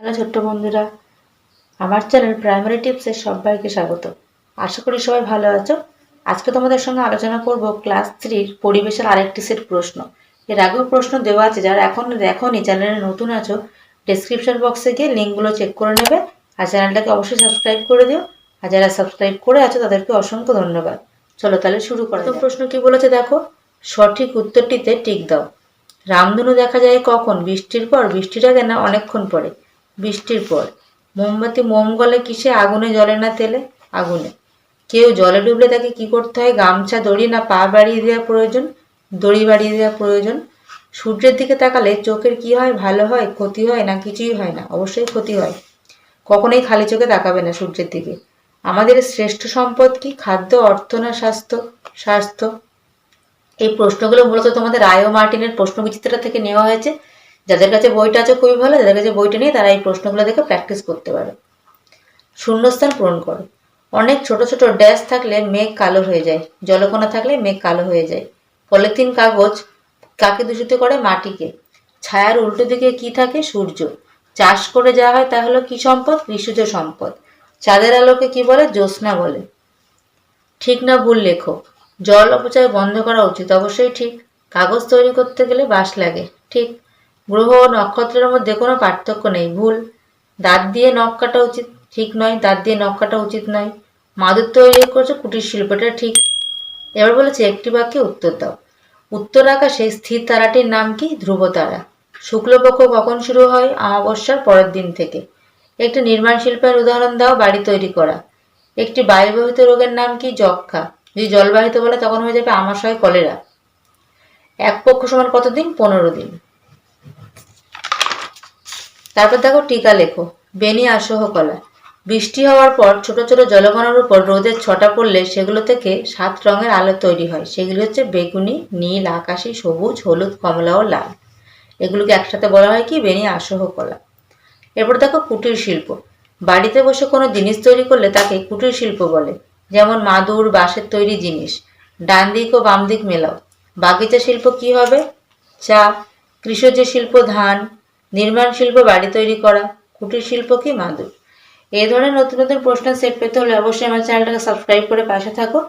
Hello ছোট্ট বন্ধুরা আমার চ্যানেল প্রাইমারি টিপসের সবাইকে স্বাগত। আশা করি সবাই ভালো আছো। আজকে তোমাদের সঙ্গে আলোচনা করব ক্লাস থ্রির পরিবেশের আরেকটি সেট প্রশ্ন। এর আগেও প্রশ্ন দেওয়া আছে যারা এখন দেখোনি চ্যানেলে নতুন আছো ডেসক্রিপশন বক্সে গিয়ে লিঙ্কগুলো চেক করে নেবে। আর চ্যানেলটাকে অবশ্যই সাবস্ক্রাইব করে দিও। আর যারা সাবস্ক্রাইব করে আছো তাদেরকে অসংখ্য ধন্যবাদ। চলো তাহলে শুরু করো প্রশ্ন কি বলেছে দেখো? সঠিক উত্তরটিতে টিক দাও। রামধনু দেখা যায় কখন? বৃষ্টির পর বৃষ্টিটা কেনা অনেকক্ষণ পরে? বৃষ্টির পর। মোমবাতি মোম গলে কিসে আগুনে জলে না তেলে? আগুনে। কেউ জলে ডুবলে তাকে কি করতে হয়? গামছা, দড়ি না পা বাড়িয়ে দেওয়া প্রয়োজন? দড়ি বাড়িয়ে দেওয়া প্রয়োজন? সূর্যের দিকে তাকালে চোখের কি হয়? ভালো হয়? ক্ষতি হয়? না কিছুই হয় না? অবশ্যই ক্ষতি হয়। কখনোই খালি চোখে তাকাবে না সূর্যের দিকে। আমাদের শ্রেষ্ঠ সম্পদ কি? খাদ্য, অর্থ না স্বাস্থ্য? স্বাস্থ্য। এই প্রশ্নগুলো মূলত তোমাদের রায়ো মার্টিনের প্রশ্ন বিচিত্রা থেকে নেওয়া হয়েছে। যাদের কাছে বইটা আছে খুবই ভালো, যাদের কাছে বইটা নেই তারা এই প্রশ্নগুলো দেখে প্র্যাকটিস করতে পারে শূন্যস্থান পূরণ করো। অনেক ছোট ছোট ড্যাশ থাকলে মেঘ কালো হয়ে যায় জলকণা থাকলে মেঘ কালো হয়ে যায়। পলিথিন কাগজ কাকে দূষিত করে? মাটিকে। ছায়ার উল্টো দিকে কি থাকে? সূর্য। চাষ করে যা হয় তা হলো কি সম্পদ? কৃষিজ সম্পদ। চাঁদের আলোকে কি বলে? জ্যোৎস্না বলে। ঠিক না ভুল লেখো। জল অপচয় বন্ধ করা উচিত। অবশ্যই ঠিক। কাগজ তৈরি করতে গেলে বাঁশ লাগে। ঠিক। গ্রহ ও নক্ষত্রের মধ্যে কোনো পার্থক্য নেই, ভুল। দাঁত দিয়ে নখ কাটা উচিত, ঠিক নয়। দাঁত দিয়ে নখ কাটা উচিত নয়। মাদুর তৈরি করছে, কুটির শিল্পটা ঠিক। এবার বলেছে, একটি বাক্যে উত্তর দাও। উত্তর আকাশে স্থির তারাটির নাম কি? ধ্রুব তারা। শুক্লপক্ষ কখন শুরু হয়? অমাবস্যার পরের দিন থেকে। একটি নির্মাণ শিল্পের উদাহরণ দাও, বাড়ি তৈরি করা। একটি বায়ুবাহিত রোগের নাম কি? যক্ষা। যদি জলবাহিত বলে, তখন হয়ে যাবে আমাশয় কলেরা। এক পক্ষ সমান কতদিন? পনেরো দিন। তারপর দেখো টিকা লেখো। বেনি আসহ কলা। বৃষ্টি হওয়ার পর ছোট ছোট জলকণার উপর রোদের ছটা পড়লে সেগুলো থেকে সাত রঙের আলো তৈরি হয়। সেগুলি হচ্ছে বেগুনি, নীল, আকাশি, সবুজ, হলুদ, কমলা ও লাল। এগুলোকে একসাথে বলা হয় কি? বেনি আসহ কলা। এরপর দেখো কুটির শিল্প। বাড়িতে বসে কোনো জিনিস তৈরি করলে তাকে কুটির শিল্প বলে। যেমন মাদুর, বাঁশের তৈরি জিনিস। ডান দিক ও বাম দিক মেলাও। বাগিচা শিল্প কি হবে? চা। কৃষিজ শিল্প ধান। নির্মাণ শিল্প বাড়ি তৈরি করা, কুটির শিল্প কি মাদুর? এই ধরনের নতুন নতুন প্রশ্ন সেট পেতে হলে অবশ্যই আমার চ্যানেলটাকে সাবস্ক্রাইব করে পাশে থাকো।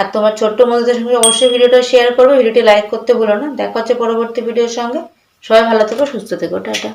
আর তোমার ছোট্ট বন্ধুদের সঙ্গে অবশ্যই ভিডিওটা শেয়ার করবে। ভিডিওটি লাইক করতে ভুলো না। দেখা হচ্ছে পরবর্তী ভিডিওর সঙ্গে। সবাই ভালো থেকো, সুস্থ থেকো, টাটা।